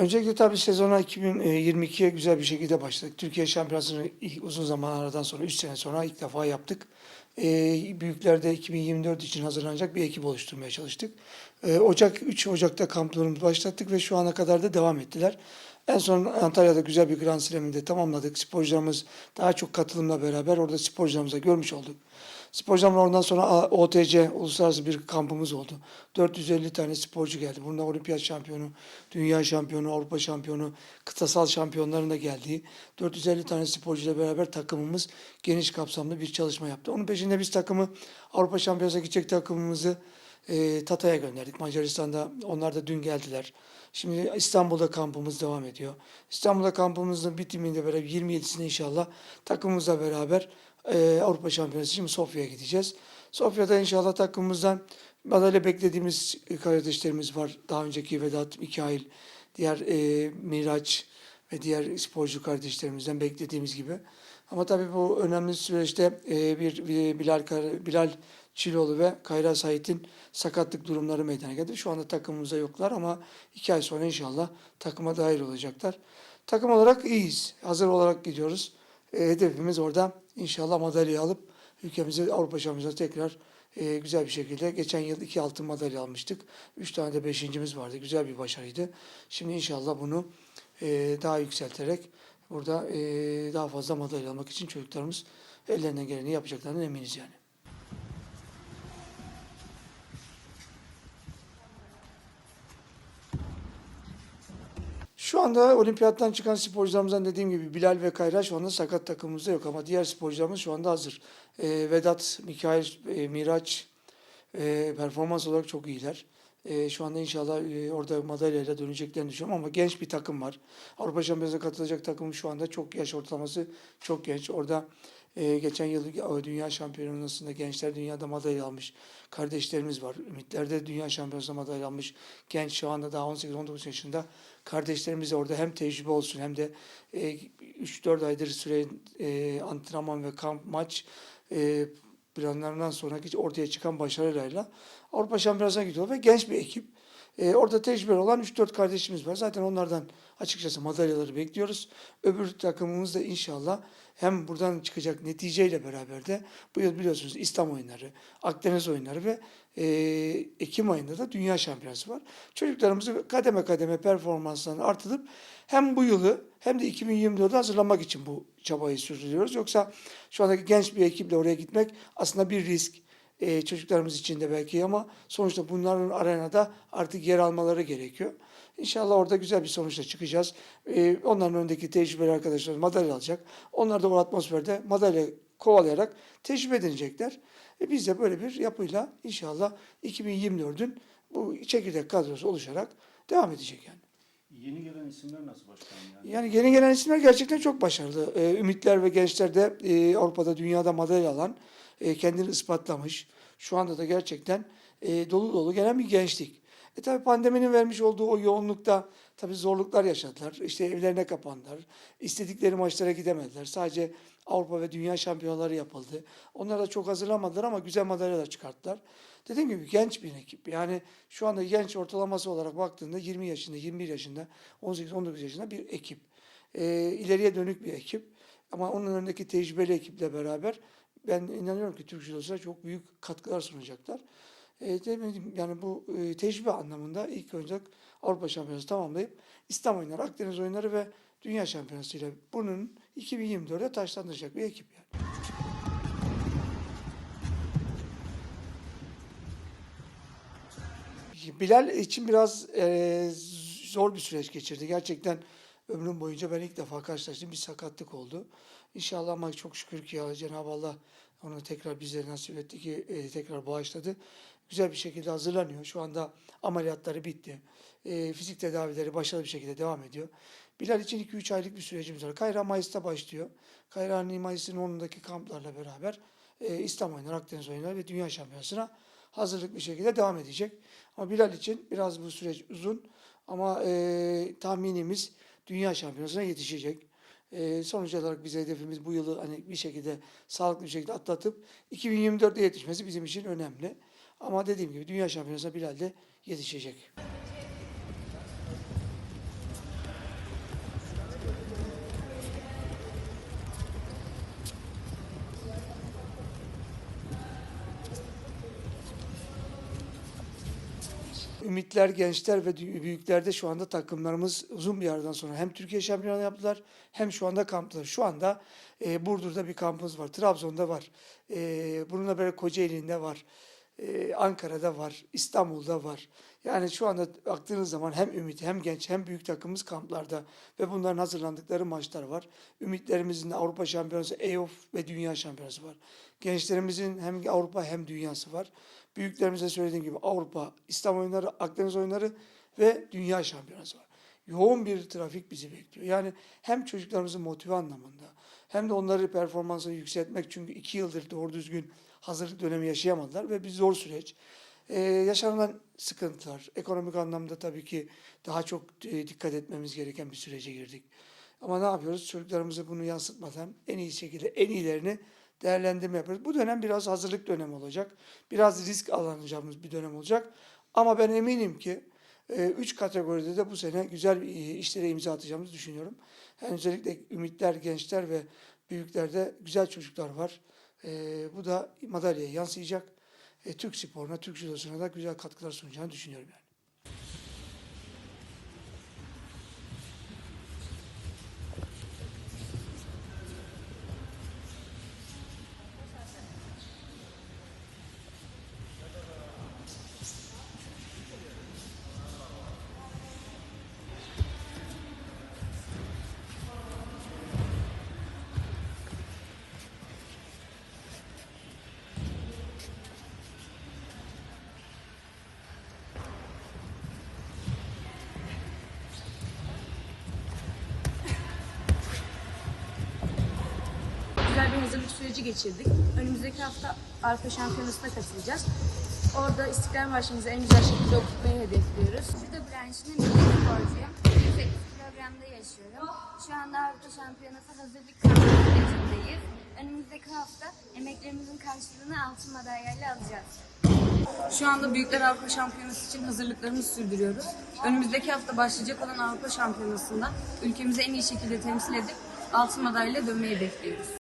Öncelikle tabii sezona 2022'ye güzel bir şekilde başladık. Türkiye Şampiyonası'nı uzun zaman aradan sonra 3 sene sonra ilk defa yaptık. Ee, büyüklerde 2024 için hazırlanacak bir ekip oluşturmaya çalıştık. Ee, Ocak 3 Ocak'ta kamplarımızı başlattık ve şu ana kadar da devam ettiler. En son Antalya'da güzel bir Grand Slam'inde tamamladık. Sporcularımız daha çok katılımla beraber orada sporcularımıza görmüş olduk. Sporcularımla ondan sonra OTC uluslararası bir kampımız oldu. 450 tane sporcu geldi. Bunda olimpiyat şampiyonu, dünya şampiyonu, Avrupa şampiyonu, kıtasal şampiyonların da geldiği 450 tane sporcuyla beraber takımımız geniş kapsamlı bir çalışma yaptı. Onun peşinde biz takımı Avrupa Şampiyonası'na gidecek takımımızı e, Tata'ya gönderdik. Macaristan'da onlar da dün geldiler. Şimdi İstanbul'da kampımız devam ediyor. İstanbul'da kampımızın bitiminde beraber 27'sinde inşallah takımımızla beraber e, Avrupa Şampiyonası için Sofya'ya gideceğiz. Sofya'da inşallah takımımızdan madalya beklediğimiz kardeşlerimiz var. Daha önceki Vedat, Mikail, diğer e, Miraç ve diğer sporcu kardeşlerimizden beklediğimiz gibi. Ama tabii bu önemli süreçte e, bir, bir Bilal, Bilal Çiloğlu ve Kayra Sait'in sakatlık durumları meydana geldi. Şu anda takımımızda yoklar ama iki ay sonra inşallah takıma dahil olacaklar. Takım olarak iyiyiz. Hazır olarak gidiyoruz. E, hedefimiz orada inşallah madalya alıp ülkemize Avrupa Şampiyonası'na tekrar e, güzel bir şekilde. Geçen yıl iki altın madalya almıştık. Üç tane de beşincimiz vardı. Güzel bir başarıydı. Şimdi inşallah bunu e, daha yükselterek burada e, daha fazla madalya almak için çocuklarımız ellerinden geleni yapacaklarından eminiz yani. Şu anda olimpiyattan çıkan sporcularımızdan dediğim gibi Bilal ve Kayra şu anda sakat takımımızda yok ama diğer sporcularımız şu anda hazır. Ee, Vedat, Mikail, e, Miraç e, performans olarak çok iyiler. E, şu anda inşallah e, orada madalyayla döneceklerini düşünüyorum ama genç bir takım var. Avrupa Şampiyonası'na katılacak takım şu anda çok yaş ortalaması çok genç. Orada e, geçen yıl Dünya Şampiyonası'nda gençler dünyada madalya almış kardeşlerimiz var. Ümitler'de Dünya Şampiyonası'nda madalya almış genç şu anda daha 18-19 yaşında kardeşlerimiz de orada hem tecrübe olsun hem de e, 3-4 aydır süre e, antrenman ve kamp maç e, planlarından sonraki ortaya çıkan başarılarla Avrupa Şampiyonası'na gidiyor ve genç bir ekip. E, orada tecrübeli olan 3-4 kardeşimiz var. Zaten onlardan açıkçası madalyaları bekliyoruz. Öbür takımımız da inşallah hem buradan çıkacak neticeyle beraber de bu yıl biliyorsunuz İslam oyunları, Akdeniz oyunları ve e, Ekim ayında da Dünya Şampiyonası var. Çocuklarımızı kademe kademe performanslarını artırıp hem bu yılı hem de 2024'ü hazırlamak için bu çabayı sürdürüyoruz. Yoksa şu andaki genç bir ekiple oraya gitmek aslında bir risk. Ee, çocuklarımız için de belki ama sonuçta bunların arenada artık yer almaları gerekiyor. İnşallah orada güzel bir sonuçla çıkacağız. Ee, onların önündeki tecrübeli arkadaşlar madalya alacak. Onlar da o atmosferde madalya kovalayarak tecrübe edinecekler. E biz de böyle bir yapıyla inşallah 2024'ün bu çekirdek kadrosu oluşarak devam edecek yani. Yeni gelen isimler nasıl başkanım yani? Yani yeni gelen isimler gerçekten çok başarılı. Ee, ümitler ve gençler de e, Avrupa'da, dünyada madalya alan, e, kendini ispatlamış. Şu anda da gerçekten e, dolu dolu gelen bir gençlik. E tabi pandeminin vermiş olduğu o yoğunlukta tabi zorluklar yaşadılar. İşte evlerine kapandılar. İstedikleri maçlara gidemediler. Sadece Avrupa ve Dünya şampiyonaları yapıldı. Onlar da çok hazırlamadılar ama güzel madalyalar çıkarttılar. Dediğim gibi genç bir ekip. Yani şu anda genç ortalaması olarak baktığında 20 yaşında, 21 yaşında, 18-19 yaşında bir ekip. Ee, ileriye dönük bir ekip. Ama onun önündeki tecrübeli ekiple beraber ben inanıyorum ki Türk Judosu'na çok büyük katkılar sunacaklar. Ee, demedim, yani bu e, tecrübe anlamında ilk önce Avrupa Şampiyonası tamamlayıp İslam oyunları, Akdeniz oyunları ve Dünya Şampiyonası ile bunun 2024'e taşlandıracak bir ekip yani. Bilal için biraz e, zor bir süreç geçirdi. Gerçekten ömrüm boyunca ben ilk defa karşılaştığım bir sakatlık oldu. İnşallah ama çok şükür ki ya Cenab-ı Allah onu tekrar bize nasip etti ki e, tekrar bağışladı. Güzel bir şekilde hazırlanıyor. Şu anda ameliyatları bitti. E, fizik tedavileri başarılı bir şekilde devam ediyor. Bilal için 2-3 aylık bir sürecimiz var. Kayra Mayıs'ta başlıyor. Kayra Mayıs'ın 10'undaki kamplarla beraber e, İslam oyunları, Akdeniz oyunları ve Dünya Şampiyonası'na hazırlık bir şekilde devam edecek. Ama Bilal için biraz bu süreç uzun ama e, tahminimiz Dünya Şampiyonası'na yetişecek. E, sonuç olarak biz hedefimiz bu yılı hani bir şekilde sağlıklı bir şekilde atlatıp 2024'de yetişmesi bizim için önemli. Ama dediğim gibi Dünya Şampiyonası'na Bilal de yetişecek. Ümitler, gençler ve büyüklerde şu anda takımlarımız uzun bir aradan sonra hem Türkiye şampiyonu yaptılar hem şu anda kamptalar. Şu anda e, Burdur'da bir kampımız var, Trabzon'da var, e, bununla beraber Kocaeli'nde var, e, Ankara'da var, İstanbul'da var. Yani şu anda baktığınız zaman hem Ümit hem genç hem büyük takımımız kamplarda ve bunların hazırlandıkları maçlar var. Ümitlerimizin Avrupa Şampiyonası, EOF ve Dünya Şampiyonası var. Gençlerimizin hem Avrupa hem dünyası var. Büyüklerimize söylediğim gibi Avrupa, İslam oyunları, Akdeniz oyunları ve Dünya Şampiyonası var. Yoğun bir trafik bizi bekliyor. Yani hem çocuklarımızı motive anlamında hem de onları performansı yükseltmek çünkü iki yıldır doğru düzgün hazırlık dönemi yaşayamadılar ve bir zor süreç. Ee, yaşanılan sıkıntılar, ekonomik anlamda tabii ki daha çok e, dikkat etmemiz gereken bir sürece girdik. Ama ne yapıyoruz? Çocuklarımıza bunu yansıtmadan en iyi şekilde en iyilerini değerlendirme yapıyoruz. Bu dönem biraz hazırlık dönemi olacak. Biraz risk alacağımız bir dönem olacak. Ama ben eminim ki e, üç kategoride de bu sene güzel e, işlere imza atacağımızı düşünüyorum. Yani özellikle ümitler, gençler ve büyüklerde güzel çocuklar var. E, bu da madalyaya yansıyacak. E, Türk sporuna, Türk judosuna da güzel katkılar sunacağını düşünüyorum yani. Hazırlık süreci geçirdik. Önümüzdeki hafta Avrupa Şampiyonası'na katılacağız. Orada İstiklal Marşımızı en güzel şekilde okutmayı hedefliyoruz. Judo branşının milli sporcuyum. Yüksek programda yaşıyorum. Şu anda Avrupa Şampiyonası hazırlık sürecindeyiz. Önümüzdeki hafta emeklerimizin karşılığını altın madalyayla alacağız. Şu anda Büyükler Avrupa Şampiyonası için hazırlıklarımızı sürdürüyoruz. Önümüzdeki hafta başlayacak olan Avrupa Şampiyonası'nda ülkemizi en iyi şekilde temsil edip altın madalyayla dönmeyi bekliyoruz.